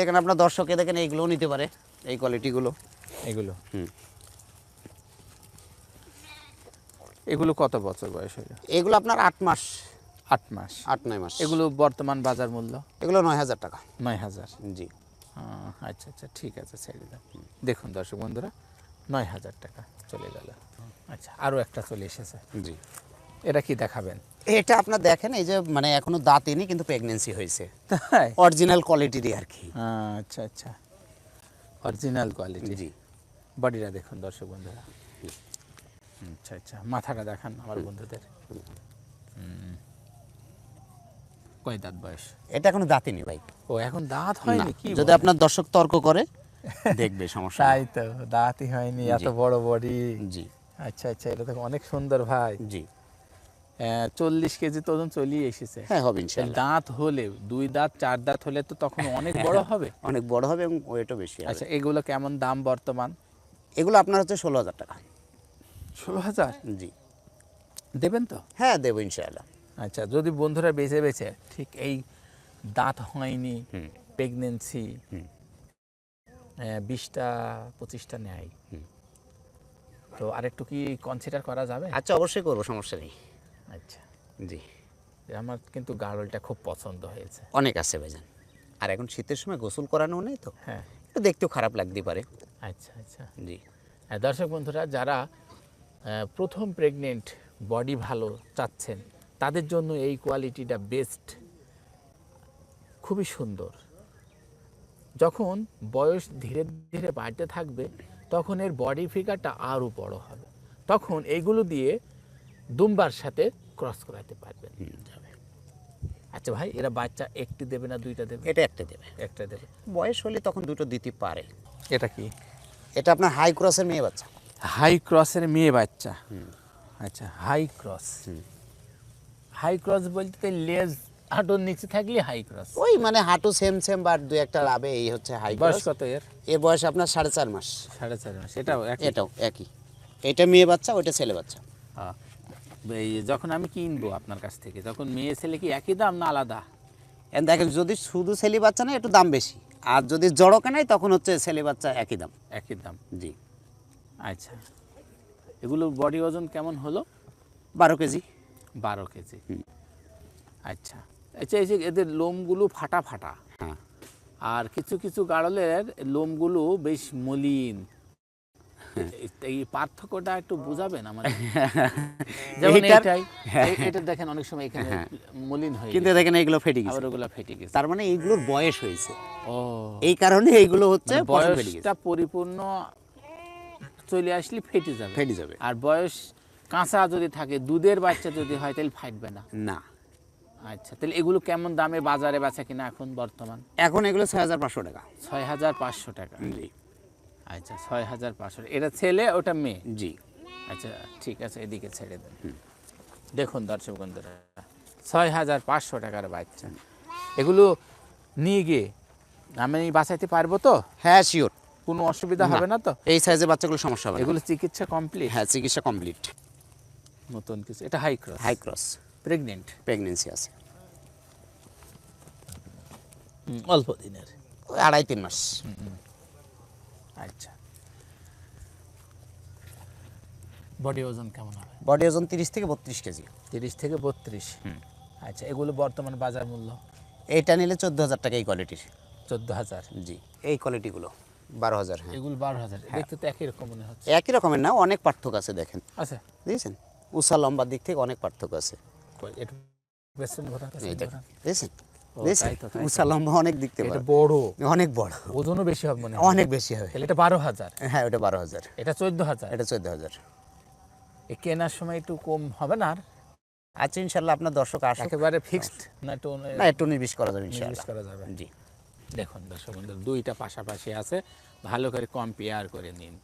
এখানে আপনার দর্শকে দেখেন এইগুলোও নিতে পারে এই কোয়ালিটিগুলো এগুলো? হুম। এগুলো কত বছর বয়স হলো? এগুলো আপনার আট মাস। আট মাস। আট নয় মাস। এগুলো বর্তমান বাজার মূল্য? এগুলো নয় হাজার টাকা। নয় হাজার? জি। আচ্ছা আচ্ছা ঠিক আছে ছেড়ে দাও। দেখুন দর্শক বন্ধুরা নয় হাজার টাকা চলে গেল। আচ্ছা আরও একটা চলে এসেছে। জি। এটা কি দেখাবেন? এটা আপনার দেখেন এই যে মানে এখনও দাঁতেনি কিন্তু প্রেগনেন্সি হয়েছে। তাই? অরিজিনাল কোয়ালিটিরই আর কি। আচ্ছা আচ্ছা। অরিজিনাল কোয়ালিটি জি। বডিটা দেখুন দর্শক বন্ধুরা। আচ্ছা আচ্ছা। মাথাটা দেখান আমার বন্ধুদের। কয় দাঁত বয়স? এটা এখনও দাঁতেনি ভাই। ও এখন দাঁত হয়নি? কি যদি আপনার দর্শক তর্ক করে দেখবে সমস্যা তাই তো দাঁতই হয়নি এত বড় বডি জি। আচ্ছা আচ্ছা এটা তো অনেক সুন্দর ভাই। জি। চল্লিশ কেজি তো ওজন চলিয়ে এসেছে। হ্যাঁ হবে ইনশাআল্লাহ দাঁত হলে দুই দাঁত চার দাঁত হলে তো তখন অনেক বড় হবে। অনেক বড় হবে এবং ওয়েটও বেশি আচ্ছা এগুলো কেমন দাম বর্তমান? এগুলো আপনার হচ্ছে ষোলো হাজার টাকা। ষোলো হাজার? জি। দেবেন তো? হ্যাঁ দেবো ইনশাআল্লাহ আচ্ছা যদি বন্ধুরা বেছে বেছে ঠিক এই দাঁত হয়নি। প্রেগনেন্সি। বিশটা পঁচিশটা নেয়। তো আরেকটু কি কনসিডার করা যাবে? আচ্ছা অবশ্যই করব সমস্যা নেই। আচ্ছা। জি। আমার কিন্তু গাড়লটা খুব পছন্দ হয়েছে। অনেক আছে ভাইজান। আর এখন শীতের সময় গোসল করানো নেই তো? হ্যাঁ। একটু দেখতেও খারাপ লাগতে পারে। আচ্ছা আচ্ছা। জি। হ্যাঁ, দর্শক বন্ধুরা যারা প্রথম প্রেগনেন্ট বডি ভালো চাচ্ছেন তাদের জন্য এই কোয়ালিটিটা বেস্ট খুবই সুন্দর। যখন বয়স ধীরে ধীরে বাড়তে থাকবে তখন এর বডি ফিগারটা আরও বড় হবে। তখন এইগুলো দিয়ে দুম্বার সাথে ক্রস করাতে পারবেন। যাবে। আচ্ছা ভাই এরা বাচ্চা একটি দেবে না দুইটা দেবে? এটা একটা দেবে। একটা দেবে। বয়স হলে তখন দুটো দিতে পারে। এটা কি? এটা আপনার হাই ক্রসের মেয়ে বাচ্চা। হাই ক্রসের মেয়ে বাচ্চা? আচ্ছা হাই ক্রস হাই ক্রস বলতে লেজ হাঁটুর নিচে থাকলে হাই ক্রস ওই মানে হাঁটু সেম সেম বা দু একটা লাভে এই হচ্ছে হাই বয়স ক্রস কত এর? এর বয়স আপনার সাড়ে চার মাস। সাড়ে চার মাস এটাও একই? এটাও একই। এটা মেয়ে বাচ্চা ওইটা ছেলে বাচ্চা। হ্যাঁ। এই যখন আমি কিনবো আপনার কাছ থেকে তখন মেয়ে ছেলে কি একই দাম না আলাদা? দেখেন যদি শুধু ছেলে বাচ্চা নেয় একটু দাম বেশি। আর যদি জড়কে নেয় তখন হচ্ছে ছেলে বাচ্চা একই দাম। একই দাম? জি। আচ্ছা। এগুলো বডি ওজন কেমন হলো? বারো কেজি। বারো কেজি। আচ্ছা। আচ্ছা এই যে এদের লোমগুলো ফাটা ফাটা। হ্যাঁ। আর কিছু কিছু গাড়লের লোমগুলো বেশ মলিন। এই পার্থক্যটা একটু বুঝাবেন যেমন এটাই এটা দেখেন অনেক সময় এখানে হ্যাঁ। মলিন হয়ে কিন্তু দেখেন এইগুলো ফেটে গেছে। আবার ওগুলা ফেটে গেছে। তার মানে এইগুলোর বয়স হয়েছে। ও। এই কারণে এইগুলো হচ্ছে মানে বয়সটা পরিপূর্ণ চলে আসলে ফেটে যাবে। ফেটে যাবে। আর বয়স কাঁচা যদি থাকে দুধের বাচ্চা যদি হয় তাহলে ফাটবে না। না। আচ্ছা তাহলে এগুলো কেমন দামে বাজারে বেচা কিনা এখন বর্তমান? এখন এগুলো ছয় হাজার পাঁচশো টাকা। ছয় হাজার পাঁচশো টাকা। জি। আচ্ছা ছয় হাজার পাঁচশো। এটা ছেলে ওটা মেয়ে? জি। আচ্ছা ঠিক আছে এদিকে ছেড়ে দেন। দেখুন দর্শক বন্ধুরা ছয় হাজার পাঁচশো টাকার বাচ্চা। এগুলো নিয়ে গিয়ে আমি বাঁচাইতে পারব তো? হ্যাঁ শিওর কোনো অসুবিধা হবে না তো? এই সাইজের বাচ্চাগুলো সমস্যা হবে এগুলো চিকিৎসা কমপ্লিট হ্যাঁ চিকিৎসা কমপ্লিট নতুন কিছু। এটা high cross high cross pregnant pregnancy আছে। অল্প দিনের। আড়াই তিন মাস। আচ্ছা। বডি ওজন কেমন হবে? বডি ওজন তিরিশ থেকে বত্রিশ কেজি। তিরিশ থেকে বত্রিশ? আচ্ছা এগুলো বর্তমান বাজার মূল্য? এইটা নিলে চোদ্দ হাজার টাকা এই কোয়ালিটির চোদ্দ হাজার? জি এই কোয়ালিটিগুলো বারো হাজার হ্যাঁ। এগুলো বারো হাজার দেখতে তো একই রকম মনে হচ্ছে। একই রকমের না অনেক পার্থক্য আছে দেখেন। আচ্ছা বুঝেছেন উষা লম্বার দিক থেকে অনেক পার্থক্য আছে। একটু দেখেন ঘোরা। বুঝেছেন ও, বুঝেছেন তাই তো, তাই তো। উষা লম্বা অনেক দিক এটা বড়। বড়। অনেক বড়। ওজনও বেশি হবে মনে অনেক বেশি হবে। এটা বারো হাজার। হ্যাঁ ওটা বারো হাজার। এটা চোদ্দ হাজার। এটা চোদ্দ হাজার। এ কেনার সময় একটু কম হবে না আর? আচ্ছা ইনশাল্লাহ আপনার দর্শক একেবারে ফিক্সড না একটু না একটু নির্বিষ করা যাবে ইনশাল্লাহ করা যাবে। জি। দেখুন দর্শক বন্ধু দুইটা পাশাপাশি আছে। ভালো করে কম্পেয়ার করে নিন।